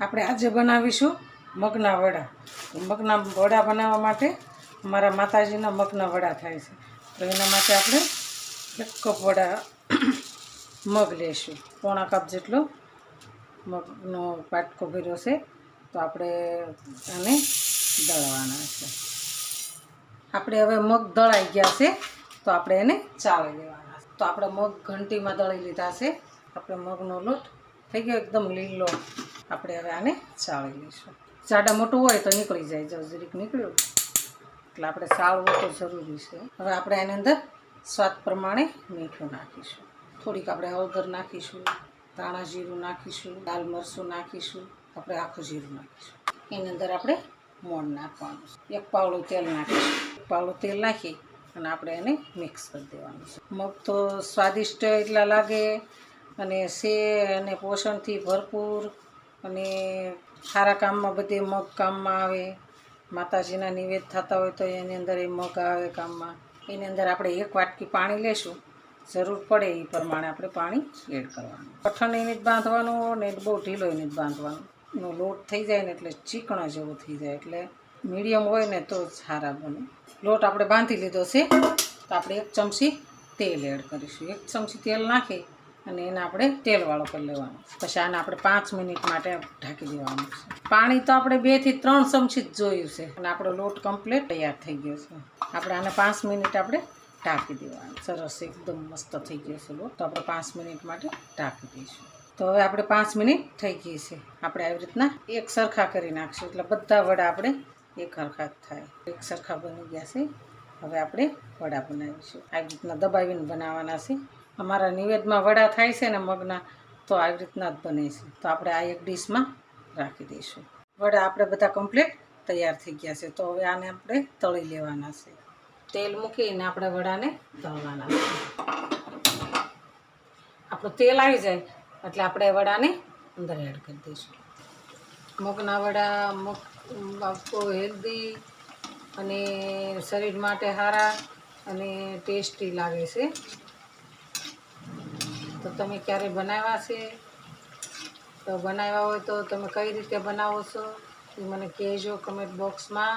આપણે આજે બનાવીશું મગના વડા. મગના વડા બનાવવા માટે અમારા માતાજીના મગના વડા થાય છે. તો એના માટે આપણે એક કપ વડા મગ લેશું. પોણા કપ જેટલો મગનો પાટકો ભર્યો છે. તો આપણે આને દળવાના છે. આપણે હવે મગ દળાઈ ગયા છે. તો આપણે એને ચાળી લેવાના તો આપણે મગ ઘંટીમાં દળી લીધા છે. આપણે મગનો લોટ થઈ ગયો એકદમ લીલો. આપણે હવે આને ચાળી લઈશું. જાડા મોટું હોય તો નીકળી જાય, જો જરીક નીકળ્યું. એટલે આપણે ચાળવું તો જરૂરી છે. હવે આપણે એની અંદર સ્વાદ પ્રમાણે મીઠું નાખીશું. થોડીક આપણે હળદર નાખીશું, ધાણા જીરું નાખીશું, લાલ મરચું નાખીશું, આપણે આખું જીરું નાખીશું. એની અંદર આપણે મોણ નાખવાનું છે. એક પાવડું તેલ નાખીશું. એક પાવડું તેલ નાખી અને આપણે એને મિક્સ કરી દેવાનું છે. મગ તો સ્વાદિષ્ટ એટલા લાગે અને સે અને પોષણથી ભરપૂર અને સારા કામમાં બધે મગ કામમાં આવે, માતાજીના નિવેદ થતા હોય તો એની અંદર એ મગ આવે કામમાં. એની અંદર આપણે એક વાટકી પાણી લેશું. જરૂર પડે એ પ્રમાણે આપણે પાણી એડ કરવાનું. કઠણ એને જ બાંધવાનું ને બહુ ઢીલો એને જ બાંધવાનું. લોટ થઈ જાય ને એટલે ચીકણો જેવો થઈ જાય એટલે મીડિયમ હોય ને તો સારા બને. લોટ આપણે બાંધી લીધો છે, તો આપણે એક ચમચી તેલ એડ કરીશું. એક ચમચી તેલ નાખી અને એને આપણે તેલવાળો કરી લેવાનો. પછી આને આપણે પાંચ મિનિટ માટે ઢાંકી દેવાનું છે. પાણી તો આપણે બેથી ત્રણ ચમચી જ જોયું છે. અને આપણો લોટ કમ્પ્લીટ તૈયાર થઈ ગયો છે. આપણે આને પાંચ મિનિટ આપણે ઢાંકી દેવાનું. સરસ એકદમ મસ્ત થઈ ગયો છે લોટ. તો આપણે પાંચ મિનિટ માટે ઢાંકી દઈશું. તો હવે આપણે પાંચ મિનિટ થઈ ગઈ છે. આપણે આવી રીતના એક સરખા કરી નાખશું. એટલે બધા વડા આપણે એક સરખા થાય. એક સરખા બની ગયા છે. હવે આપણે વડા બનાવીશું. આવી રીતના દબાવીને બનાવવાના છે. અમારા નિવેદમાં વડા થાય છે ને મગના, તો આવી રીતના જ બને છે. તો આપણે આ એક ડીશમાં રાખી દઈશું. વડા આપણે બધા કમ્પ્લીટ તૈયાર થઈ ગયા છે. તો હવે આને આપણે તળી લેવાના છે. તેલ મૂકીને આપણે વડાને તળવાના છે. આપણું તેલ આવી જાય એટલે આપણે વડાને અંદર એડ કરી દઈશું. મગના વડા, મગ આપો હેલ્ધી અને શરીર માટે સારા અને ટેસ્ટી લાગે છે. તો તમે ક્યારે બનાવ્યા છે? તો બનાવ્યા હોય તો તમે કઈ રીતે બનાવો છો? એ મને કહેજો કમેન્ટ બોક્સમાં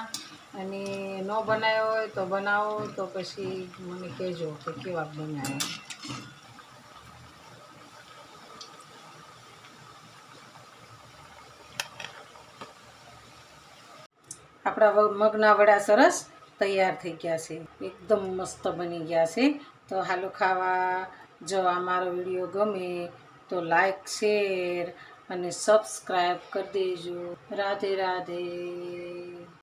અને ન બનાવ્યો હોય તો બનાવો, તો પછી મને કહેજો કે કેવા બનાવ્યા. આપણા મગના વડા સરસ તૈયાર થઈ ગયા છે. એકદમ મસ્ત બની ગયા છે. તો હાલો ખાવા જો આ મારો વીડિયો ગમે તો લાઈક શેર અને સબસ્ક્રાઈબ કરી દેજો. રાધે રાધે.